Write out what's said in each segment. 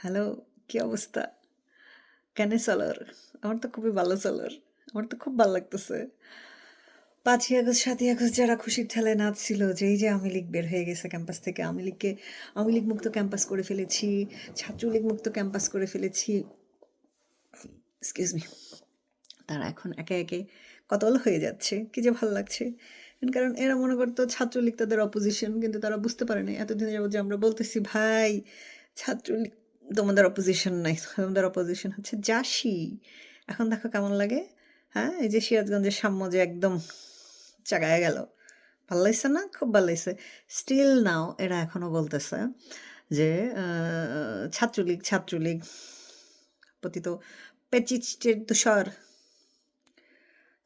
Hello, কি অবস্থা? কেনে চলর? আমার তো খুবই ভালো চলর। আমার তো খুব ভালো লাগতেছে। পাঁচই আগস্ট, সাতই আগস্ট যারা খুশির ঠেলায় নাচছিল যে এই যে আওয়ামী লীগ বের হয়ে গেছে ক্যাম্পাস থেকে। আওয়ামী লীগকে আওয়ামী লীগ মুক্ত ক্যাম্পাস করে ফেলেছি। ছাত্রলীগ মুক্ত ক্যাম্পাস করে ফেলেছি। Excuse me. তারা এখন একে, একে কতল হয়ে যাচ্ছে। কি যে ভালো লাগছে। কারণ এরা মনে করতো ছাত্রলীগ তাদের অপোজিশন কিন্তু তারা বুঝতে পারে নাই। এতদিন যাবত যে আমরা বলতেছি ভাই ছাত্রলীগ তোমাদের অপোজিশন নাই। তোমাদের অপোজিশন হচ্ছে জাসি। এখন দেখো কেমন লাগে? হ্যাঁ? এই যে সিরাজগঞ্জের সাম্য যে একদম চাগায়া গেল। ভালো লাগছে না? খুব ভালো লাগছে। স্টিল নাও এরা এখনও বলতেছে যে ছাত্রলীগ, ছাত্রলীগ পতিত পেচিস্টের দূষর।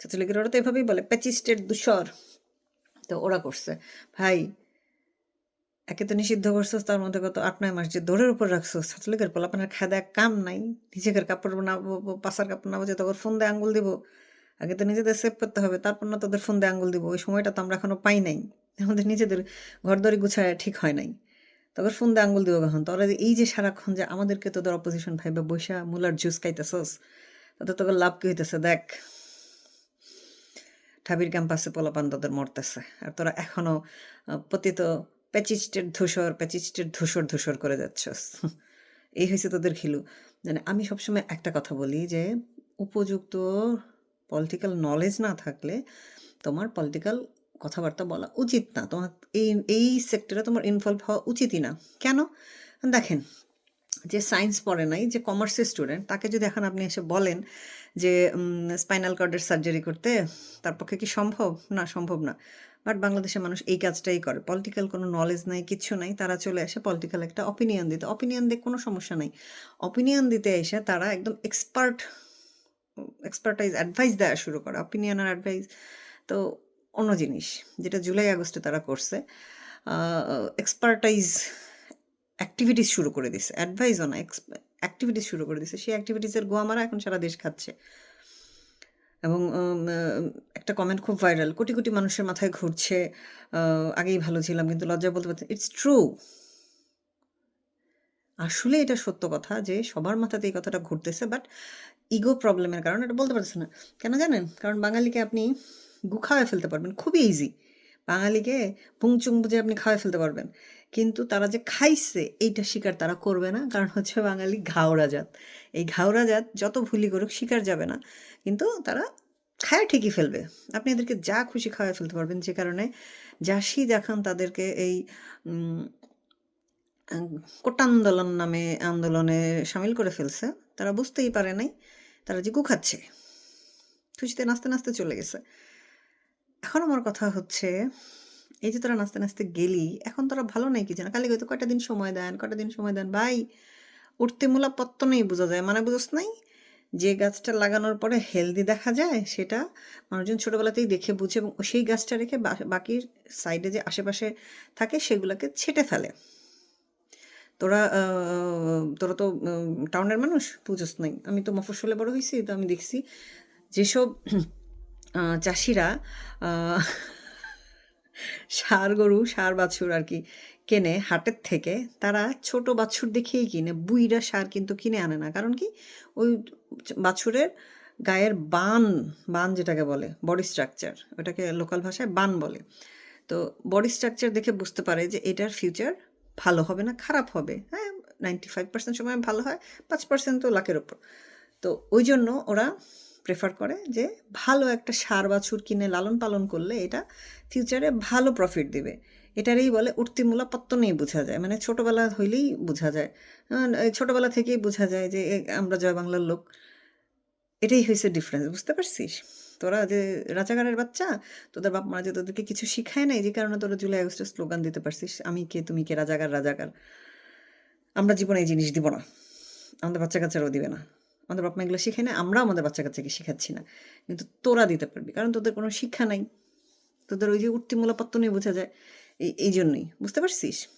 ছাত্রলীগের ওরা তো এভাবেই বলে পেচিস্টের দূষর। তো ওরা করছে। ভাই একে তো নিষিদ্ধ করছস, তার মধ্যে কত ৮-৯ মাস যে দৌড়ের উপর রাখছস। ছাত্রলীগের পোলাপানের খায়-দায় কাম নাই। নিজেদের কাপড় না পাছার কাপড় না বুঝে তখন ফোন দিয়ে আঙ্গুল দিব। আগে তো নিজেদের সেভ করতে হবে। তারপর না তোদের ফোন দিয়ে আঙ্গুল দিব। ওই সময়টা তো আমরা এখনও পাই নাই। আমাদের নিজেদের ঘরদড়ি গুছায়া ঠিক হয় নাই। তখন ফোন দিয়ে আঙ্গুল দিব কখন? তোরা এই যে সারাক্ষণ যে আমাদেরকে তোদের অপোজিশন ভাইবা বইসা মূলার জুস খাইতেছস। তাতে তোদের লাভ কি হইতেছে দেখ। ঠাবির ক্যাম্পাসে পোলাপান তোদের মরতেছে। আর তোরা এখনও আ পতিত পেচিস্টের ধূসর, পেচিস্টের ধূসর, ধূসর করে যাচ্ছ এই হয়েছে তোদের ঘিলু। মানে আমি সবসময় একটা কথা বলি যে উপযুক্ত পলিটিক্যাল নলেজ না থাকলে তোমার পলিটিক্যাল কথাবার্তা বলা উচিত না। তোমার এই এই সেক্টরে তোমার ইনভলভ হওয়া উচিতই না। কেন? দেখেন যে সায়েন্স পড়ে নাই, যে কমার্সের স্টুডেন্ট তাকে যদি এখন আপনি এসে বলেন যে স্পাইনাল কর্ডের সার্জারি করতে তার পক্ষে কি সম্ভব? না সম্ভব না। বাট বাংলাদেশের মানুষ এই কাজটাই করে। পলিটিক্যাল কোনো নলেজ নাই, কিছু নাই। তারা চলে আসে পলিটিক্যাল একটা অপিনিয়ন দিতে। অপিনিয়ন দিয়ে কোনো সমস্যা নাই। অপিনিয়ন দিতে এসে তারা একদম এক্সপার্ট এক্সপার্টাইজ অ্যাডভাইস দেওয়া শুরু করে। অপিনিয়ন আর অ্যাডভাইস তো অন্য জিনিস। যেটা জুলাই আগস্টে তারা করছে। এক্সপার্টাইজ অ্যাক্টিভিটিস শুরু করে দিছে। অ্যাডভাইসও না অ্যাক্টিভিটিস শুরু করে দিছে। সেই অ্যাক্টিভিটিস এর গোয়ামারা এখন সারা দেশ খাচ্ছে। এবং একটা কমেন্ট খুব ভাইরাল। কোটি, কোটি মানুষের মাথায় ঘুরছে। আগেই ভালো ছিলাম কিন্তু লজ্জা বলতে পারছি ইটস ট্রু। আসলে এটা সত্য কথা যে সবার মাথাতে এই কথাটা ঘুরতেছে বাট ইগো প্রবলেমের কারণে এটা বলতে পারছে না। কেন জানেন? কারণ বাঙালিকে আপনি গুখায় ফেলতে পারবেন। খুবই ইজি। বাঙালিকে পুংচুং বুঝে আপনি খাওয়ায় ফেলতে পারবেন। কিন্তু তারা যে খাইছে এইটা স্বীকার তারা করবে না। কারণ হচ্ছে বাঙালি ঘাওড়া জাত। এই ঘাওড়া জাত যত ভুলি করুক স্বীকার যাবে না। কিন্তু তারা খায়া ঠিকই ফেলবে। আপনি এদেরকে যা খুশি খাওয়ায় ফেলতে পারবেন। যে কারণে জাসি দেখান তাদেরকে এই কোটা আন্দোলন নামে আন্দোলনে সামিল করে ফেলছে। তারা বুঝতেই পারে নাই। তারা যে গু খাচ্ছে। খুশিতে নাচতে, নাচতে চলে গেছে। এখন আমার কথা হচ্ছে এই যে তোরা নাচতে, নাচতে গেলি এখন তোরা ভালো নাই কি জানো? খালি কইতো কয়টা দিন সময় দেন, কয়টা দিন সময় দেন। ভাই উঠতি মূলা পত্তনেই বোঝা যায়। মানে বুঝোস নাই? যে গাছটা লাগানোর পরে হেলদি দেখা যায় সেটা মানুষজন ছোটবেলাতেই দেখে বুঝে এবং সেই গাছটা রেখে বাকি সাইডে যে আশেপাশে থাকে সেগুলোকে ছেঁটে ফেলে। তোরা তোরা তো টাউনের মানুষ বুঝোস নাই। আমি তো মফস্বলে বড় হয়েছি তো আমি দেখছি যেসব চাষীরা সার গরু, সার বাছুর আর কি কেনে হাটের থেকে তারা ছোট বাছুর দেখেই কিনে। বুইরা সার কিন্তু কিনে আনে না। কারণ কি? ওই বাছুরের গায়ের বান, বান যেটাকে বলে বডি স্ট্রাকচার ওটাকে লোকাল ভাষায় বান বলে। তো বডি স্ট্রাকচার দেখে বুঝতে পারে যে এটার ফিউচার ভালো হবে না খারাপ হবে। হ্যাঁ? 95% সময় ভালো হয়। পাঁচ পার্সেন্ট তো লাখের ওপর তো ওই জন্য ওরা প্রেফার করে যে ভালো একটা ষাঁড় বাছুর কিনে লালন-পালন করলে এটা ফিউচারে ভালো প্রফিট দিবে। এটারই বলে উঠতি মূলা পত্তনেই বোঝা যায়। মানে ছোটবেলা হইলেই বোঝা যায়। ছোটবেলা থেকেই বোঝা যায় যে আমরা জয় বাংলার লোক। এটাই হয়েছে ডিফারেন্স। বুঝতে পারছিস? তোরা যে রাজাকারের বাচ্চা, তোদের বাপ মারা যে তোদেরকে কিছু শিখায় নাই যে কারণে তোরা জুলাই আগস্টের স্লোগান দিতে পারছিস। আমি কে, তুমি কে, রাজাকার, রাজাকার। আমরা জীবনে এই জিনিস দিব না। আমাদের বাচ্চা-কাচ্চারাও দিবে না। আমাদের বাপ মা এগুলো শিখায় নাই। আমরাও আমাদের বাচ্চা-কাচ্চাকে শিখাচ্ছি না। কিন্তু তোরা দিতে পারবি। কারণ তোদের কোনো শিক্ষা নাই। তোদের ওই যে উঠতি মূলা পত্তনেই বোঝা যায়। এই এইজন্যই। বুঝতে পারছিস?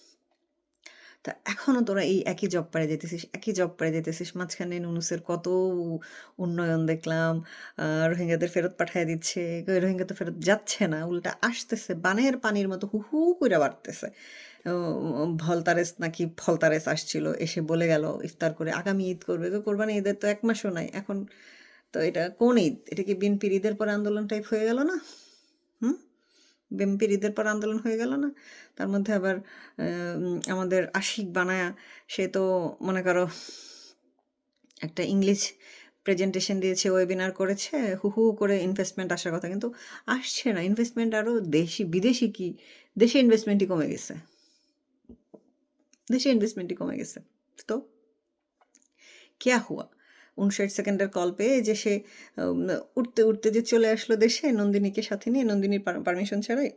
তা এখনও তোরা এই একই জব পাড়ে যেতেছিস একই জব পাড়ে যাইতেছিস। মাঝখানে নুনুসের কত উন্নয়ন দেখলাম। রোহিঙ্গাদের ফেরত পাঠাইয়া দিচ্ছে। রোহিঙ্গা তো ফেরত যাচ্ছে না। উল্টা আসতেছে। বানের পানির মতো হু, হু কইরা বাড়তেছে। ভলতারেস নাকি ফলতারেস আসছিল, এসে বলে গেল, ইফতার করে আগামী ঈদ করবে। তো কোরবানি ঈদের তো এক মাসও নাই, এখন তো এটা কোন ঈদ? এটা কি বিএনপির ঈদের পর আন্দোলন টাইপ হয়ে গেল না? হুম? বিএনপির ঈদের পর আন্দোলন হয়ে গেল না? তার মধ্যে আবার আমাদের আশিক বানায়া, সে তো মনে করো একটা ইংলিশ প্রেজেন্টেশন দিয়েছে ওয়েবিনার করেছে, হু হু করে ইনভেস্টমেন্ট আসার কথা। কিন্তু আসছে না ইনভেস্টমেন্ট আরও দেশি বিদেশি কি? দেশে ইনভেস্টমেন্টই কমে গেছে। দেশে ইনভেস্টমেন্টই কমে গেছে তো কেয়া হুয়া উনষাট সেকেন্ডের কল পেয়ে যে সে উঠতে উঠতে যে চলে আসলো দেশে নন্দিনীকে সাথে নিয়ে নন্দিনীর পারমিশন ছাড়াই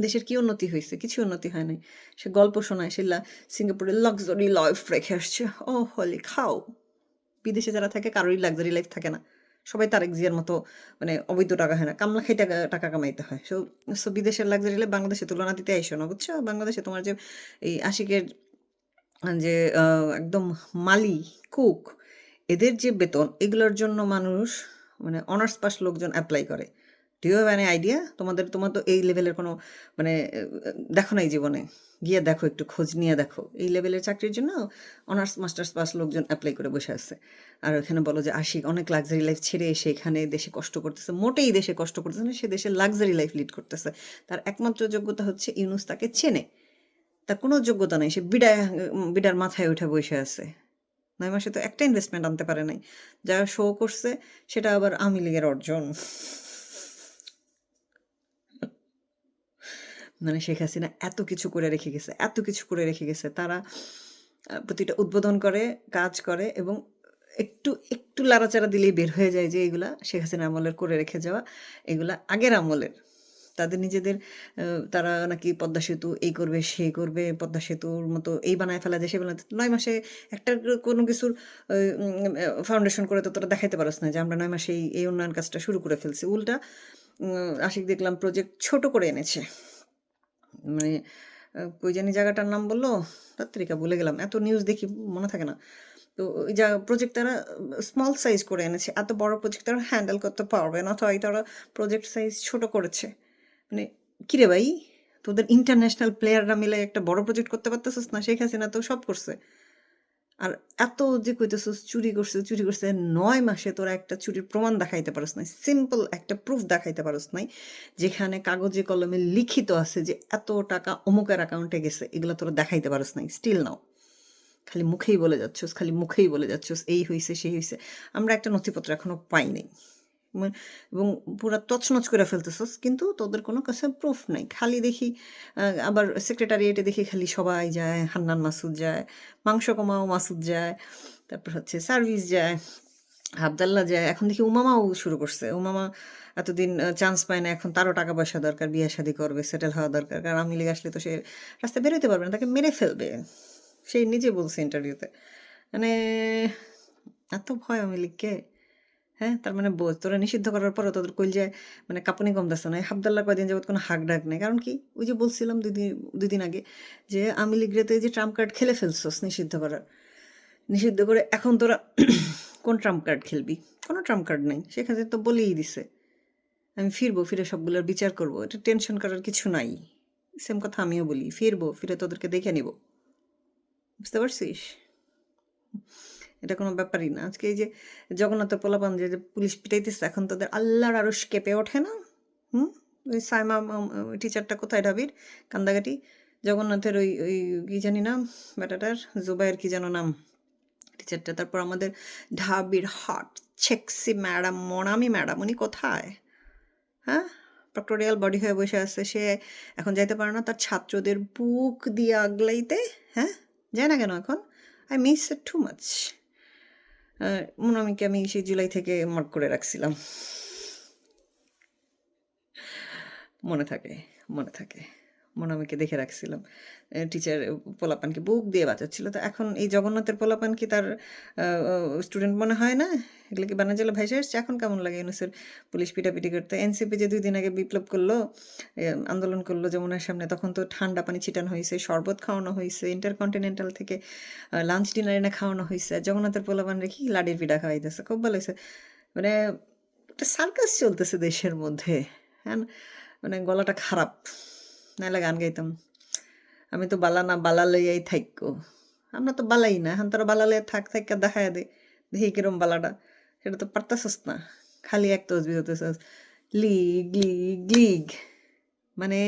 দেশের কি উন্নতি হয়েছে? কিছু উন্নতি হয় নাই। সে গল্প শোনায়, সে লা- সিঙ্গাপুরে লাক্সারি লাইফ রেখে আসছে। ও হলি খাও বিদেশে যারা থাকে, কারোরই লাক্সারি লাইফ থাকে না। সবাই তারেক জিয়ার মতো মানে অবৈধ টাকা হয় না কামলা খাই টাকা টাকা কামাইতে হয়। সো সো বিদেশের লাগজারি বাংলাদেশে তুলনা দিতে আইসো না, বুঝছ? বাংলাদেশে তোমার যে এই আশিকের, যে একদম মালি, কুক, এদের যে বেতন, এগুলোর জন্য মানুষ মানে অনার্স পাস লোকজন অ্যাপ্লাই করে। হ্যাভ অ্যান আইডিয়া তোমাদের, তোমার তো এই লেভেলের কোনো মানে দেখো নাই জীবনে। গিয়ে দেখো একটু, খোঁজ নিয়ে দেখো। এই লেভেলের চাকরির জন্য অনার্স মাস্টার্স পাস লোকজন অ্যাপ্লাই করে বসে আছে। আর ওখানে বলো যে, আশিক, অনেক লাক্সারি লাইফ ছেড়ে এসে এখানে দেশে কষ্ট করতেছে। মোটেই দেশে কষ্ট করতেছে না, সে দেশে লাক্সারি লাইফ লিড করতেছে। তার একমাত্র যোগ্যতা হচ্ছে ইউনুস তাকে চেনে। তার কোনো যোগ্যতা নেই, সে বিডা বিডার মাথায় উঠে বসে আছে। নয় মাসে তো একটা ইনভেস্টমেন্ট আনতে পারে নাই। যা শো করছে, সেটা আবার আওয়ামী লীগের অর্জন। মানে শেখ হাসিনা এত কিছু করে রেখে গেছে, এত কিছু করে রেখে গেছে। তারা প্রতিটা উদ্বোধন করে, কাজ করে এবং একটু একটু লাড়াচাড়া দিলেই বের হয়ে যায় যে এগুলা শেখ হাসিনা আমলের করে রেখে যাওয়া, এগুলা আগের আমলের। তাদের নিজেদের তারা নাকি পদ্মা সেতু এই করবে সেই করবে, পদ্মা সেতুর মতো এই বানায় ফেলা যায়, সে বানায় নয় মাসে একটা কোনো কিছুর ফাউন্ডেশন করে তো তোরা দেখাইতে পারস না যে আমরা নয় মাসে এই উন্নয়ন কাজটা শুরু করে ফেলছি। উল্টা আশিক দেখলাম প্রজেক্ট ছোট করে এনেছে। মানে ওই জানি জায়গাটার নাম বলল পত্রিকা বলে গেলাম, এত নিউজ দেখি মনে থাকে না। তো যা প্রজেক্ট তারা স্মল সাইজ করে এনেছে, এত বড় প্রজেক্ট তারা হ্যান্ডেল করতে পারবে না তাই তারা প্রজেক্ট সাইজ ছোট করেছে। মানে কিরে ভাই, তোদের ইন্টারন্যাশনাল প্লেয়াররা মিলে একটা বড় প্রজেক্ট করতে পারতেছিস না, শেখ হাসিনা তো সব করছে। আর এত যে কইতেছস চুরি করছে চুরি করছে, নয় মাসে তোরা একটা চুরির প্রমাণ দেখাইতে পারস নাই সিম্পল একটা প্রুফ দেখাইতে পারস নাই, যেখানে কাগজে কলমে লিখিত আছে যে এত টাকা অমুকের অ্যাকাউন্টে গেছে, এগুলো তোরা দেখাইতে পারস নাই স্টিল নাও। খালি মুখেই বলে যাচ্ছস, খালি মুখেই বলে যাচ্ছস, এই হয়েছে সেই হয়েছে আমরা একটা নথিপত্র এখনও পাই নাই। এবং পুরা তছনছ করে ফেলতেছস, কিন্তু তোদের কোনো কাছে প্রুফ নাই। খালি দেখি আবার সেক্রেটারিয়েটে দেখি খালি সবাই যায়, হান্নান মাসুদ যায়, মাংস কমাও মাসুদ যায়, তারপর হচ্ছে সার্ভিস যায়, আবদাল্লা যায়। এখন দেখি উমামাও শুরু করছে। উমামা এতদিন চান্স পায় না, এখন তারও টাকা পয়সা দরকার, বিয়ে শাদি করবে সেটেল হওয়া দরকার, কারণ আমি লিগে আসলে তো সে রাস্তায় বেরোতে পারবে না, তাকে মেরে ফেলবে। সেই নিজে বলছে ইন্টারভিউতে মানে এত ভয় আমি লিখকে হ্যাঁ তার মানে বোঝ তোরা নিষিদ্ধ করার পরও তোদের কইল যে মানে কাঁপুনি কমতেছে না। হাবদাল্লা কয়দিন যাবত কোনো হাক ডাক নেই। কারণ কি? ওই যে বলছিলাম দুই দিন দুই দিন আগে যে, আমি লিগ্রেতে যে ট্রাম্প কার্ড খেলে ফেলছস নিষিদ্ধ করার। নিষিদ্ধ করে এখন তোরা কোন ট্রাম্প কার্ড খেলবি? কোনো ট্রাম্প কার্ড নেই। সেখানে তো বলেই দিছে। আমি ফিরবো, ফিরে সবগুলোর বিচার করব। এটা টেনশন করার কিছু নাই। সেম কথা আমিও বলি। ফিরবো, ফিরে তোদেরকে দেখে নিব। বুঝতে পারছিস? এটা কোনো ব্যাপারই না। আজকে এই যে জগন্নাথের পোলাপান যে পুলিশ পিটাইতেছে, এখন তাদের আল্লাহর আরও কেঁপে ওঠে না? হুম? ওই সাইমা টিচারটা কোথায় ঢাবির? কান্দাগাটি জগন্নাথের ওই ওই কি জানি নাম? বেটাটার জুবাইয়ের কি যেন নাম? টিচারটা তারপর আমাদের ঢাবির hot sexy madam Monami madam উনি কোথায়? হ্যাঁ? প্রক্টোরিয়াল বডি হয়ে বসে আছে। সে এখন যাইতে পারে না। তার ছাত্রদের বুক দিয়ে আগলাইতে। হ্যাঁ? যায় না কেন এখন? I miss it too much মনামিকে আমি সেই জুলাই থেকে মার্ক করে রাখছিলাম। মনে থাকে মনে থাকে। মনামিকে দেখে রাখছিলাম। টিচার পোলাপানকে বুক দিয়ে বাঁচাচ্ছিল তো এখন এই জগন্নাথের পোলাপান কি তার স্টুডেন্ট মনে হয় না? এগুলো কি বানাজালে ভাইসে এসছে? এখন কেমন লাগে ইউনুসের পুলিশ পিটাপিটি করতে? এনসিপি যে দুই দিন আগে বিপ্লব করল আন্দোলন করল যমুনার সামনে, তখন তো ঠান্ডা পানি ছিটানো হয়েছে, শরবত খাওয়ানো হয়েছে ইন্টারকন্টিনেন্টাল থেকে লাঞ্চ ডিনার এনে খাওয়ানো হয়েছে। জগন্নাথের পোলাপান রেখি লাডির পিঠা খাওয়াইতেছে? খুব ভালো হয়েছে। মানে একটা সার্কাস চলতেছে দেশের মধ্যে। হ্যাঁ? মানে গলাটা খারাপ। নাহলে গান গাইতাম আমি তো বালা না, বালা লইয়াই থাইকো। আমরা তো বালাই না, এখন তোরা বালা লইয়া থাক, থাইকা দেখায় দে, দেখি কিরম বালাটা। সেটা তো পারতাছস না, খালি এক তসবি হতেছস লিগ লিগ লিগ। মানে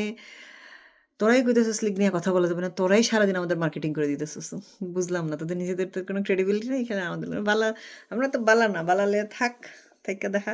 তোরাই কইতেছিস লিগ নিয়ে কথা বলা যাবে না, তোরাই সারাদিন আমাদের মার্কেটিং করে দিতেছিস। বুঝলাম না, তোদের নিজেদের তো কোনো ক্রেডিবিলিটি নেই এখানে আমাদের বালা, আমরা তো বালা না, বালা থাক, থাইকা দেখা।